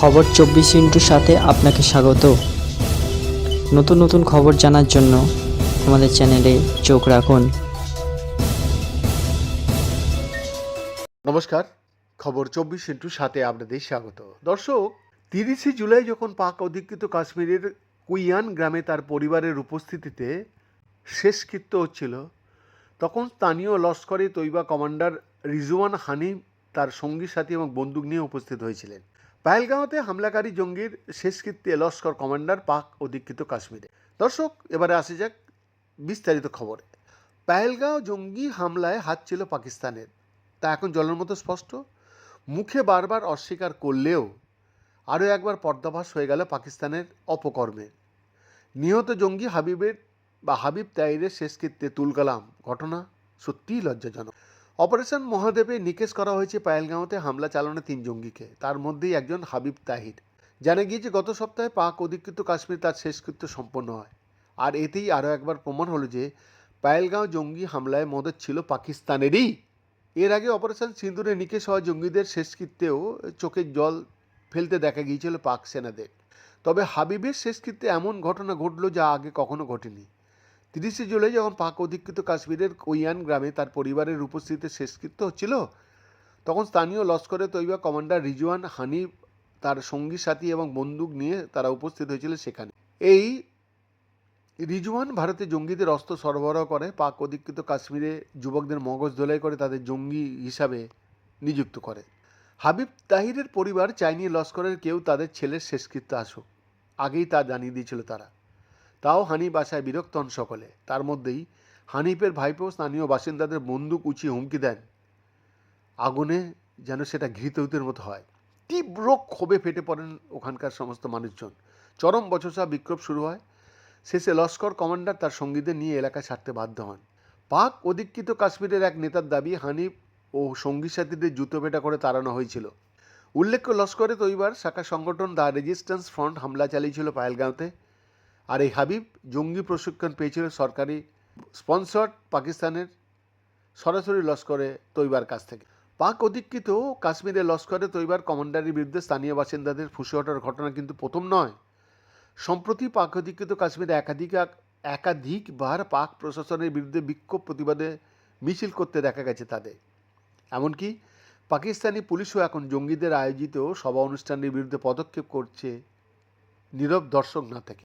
খবর চব্বিশ ইন্টুর সাথে আপনাকে স্বাগত। নতুন নতুন খবর জানার জন্য আমাদের চ্যানেলে চোখ রাখুন। নমস্কার, খবর চব্বিশ ইন্টু সাথে আপনাদের স্বাগত। দর্শক, তিরিশে জুলাই যখন পাক অধিকৃত কাশ্মীরের কুইয়ান গ্রামে তার পরিবারের উপস্থিতিতে শেষকৃত্য হচ্ছিল, তখন স্থানীয় লস্করে তৈবা কমান্ডার রিজওয়ান হানিম তার সঙ্গী সাথী এবং বন্দুক নিয়ে উপস্থিত হয়েছিলেন। পায়েলগাঁওতে হামলাকারী জঙ্গির শেষকৃত্যে লস্কর কমান্ডার পাক অধিকৃত কাশ্মীরে। দর্শক, এবারে আসে যাক বিস্তারিত খবরে। পায়েলগাঁও জঙ্গি হামলায় হাত ছিল পাকিস্তানের। তা এখন জলের মতো স্পষ্ট। মুখে বারবার অস্বীকার করলেও আরও একবার পর্দাভাস হয়ে গেল পাকিস্তানের অপকর্মের নিহত জঙ্গি হাবিবের বা হাবিব তাইরের শেষকৃত্যে তুলকালাম। ঘটনা সত্যিই লজ্জাজনক। অপারেশন মহাদেবে নিকেশ করা হয়েছে পায়েলগাঁওতে হামলা চালানো তিন জঙ্গিকে। তার মধ্যেই একজন হাবিব তাহির। জানা গিয়েছে, গত সপ্তাহে পাক অধিকৃত কাশ্মীর তার শেষকৃত্য সম্পন্ন হয়। আর এতেই আরও একবার প্রমাণ হলো যে, পায়েলগাঁও জঙ্গি হামলায় মদত ছিল পাকিস্তানেরই। এর আগে অপারেশন সিন্দুরে নিকেশ হওয়া জঙ্গিদের শেষকৃত্যেও চোখের জল ফেলতে দেখা গিয়েছিল পাক সেনাদের। তবে হাবিবের শেষকৃত্যে এমন ঘটনা ঘটল যা আগে কখনো ঘটেনি। তিরিশে জুলাই যখন পাক অধিকৃত কাশ্মীরের কৈয়ান গ্রামে তার পরিবারের উপস্থিতিতে শেষকৃত্য হচ্ছিল, তখন স্থানীয় লস্করে তৈবা কমান্ডার রিজওয়ান হানিফ তার সঙ্গী, সাথী এবং বন্দুক নিয়ে তারা উপস্থিত হয়েছিল সেখানে। এই রিজওয়ান ভারতে জঙ্গিদের অস্ত্র সরবরাহ করে, পাক অধিকৃত কাশ্মীরে যুবকদের মগজ ধোলাই করে তাদের জঙ্গি হিসাবে নিযুক্ত করে। হাবিব তাহিরের পরিবার চাইনি লস্করের কেউ তাদের ছেলের শেষকৃত্য আসুক, আগেই তা জানিয়ে দিয়েছিল তারা। তাও হানিফ আশায় বিরক্ত হন সকলে। তার মধ্যেই হানিফের ভাইপো স্থানীয় বাসিন্দাদের বন্দুক উঁচিয়ে হুমকি দেন। আগুনে যেন সেটা ঘৃতহুতের মতো হয়। তীব্র ক্ষোভে ফেটে পড়েন ওখানকার সমস্ত মানুষজন। চরম বচসা বিক্ষোভ শুরু হয়। শেষে লস্কর কমান্ডার তার সঙ্গীদের নিয়ে এলাকা ছাড়তে বাধ্য হন। পাক অধিকৃত কাশ্মীরের এক নেতার দাবি, হানিফ ও সঙ্গী সাথীদের জুতো জুতোপেটা করে তাড়ানো হয়েছিল। উল্লেখ্য, লস্করে তৈবার শাখা সংগঠন দ্য রেজিস্ট্যান্স ফ্রন্ট হামলা চালিয়েছিল পায়েলগাঁওতে। আর এই হাবিব জঙ্গি প্রশিক্ষণ পেয়েছিল সরকারি স্পন্সর্ড পাকিস্তানের সরাসরি লস্করে তৈবার কাছ থেকে। পাক অধিকৃত কাশ্মীরে লস্করে তৈবার কমান্ডারের বিরুদ্ধে স্থানীয় বাসিন্দাদের ফুসে ওঠার ঘটনা কিন্তু প্রথম নয়। সম্প্রতি পাক অধিকৃত কাশ্মীরে একাধিক একাধিকবার পাক প্রশাসনের বিরুদ্ধে বিক্ষোভ প্রতিবাদে মিছিল করতে দেখা গেছে তাদের। এমনকি পাকিস্তানি পুলিশও এখন জঙ্গিদের আয়োজিত সভা অনুষ্ঠানের বিরুদ্ধে পদক্ষেপ করছে নীরব দর্শক না থেকে।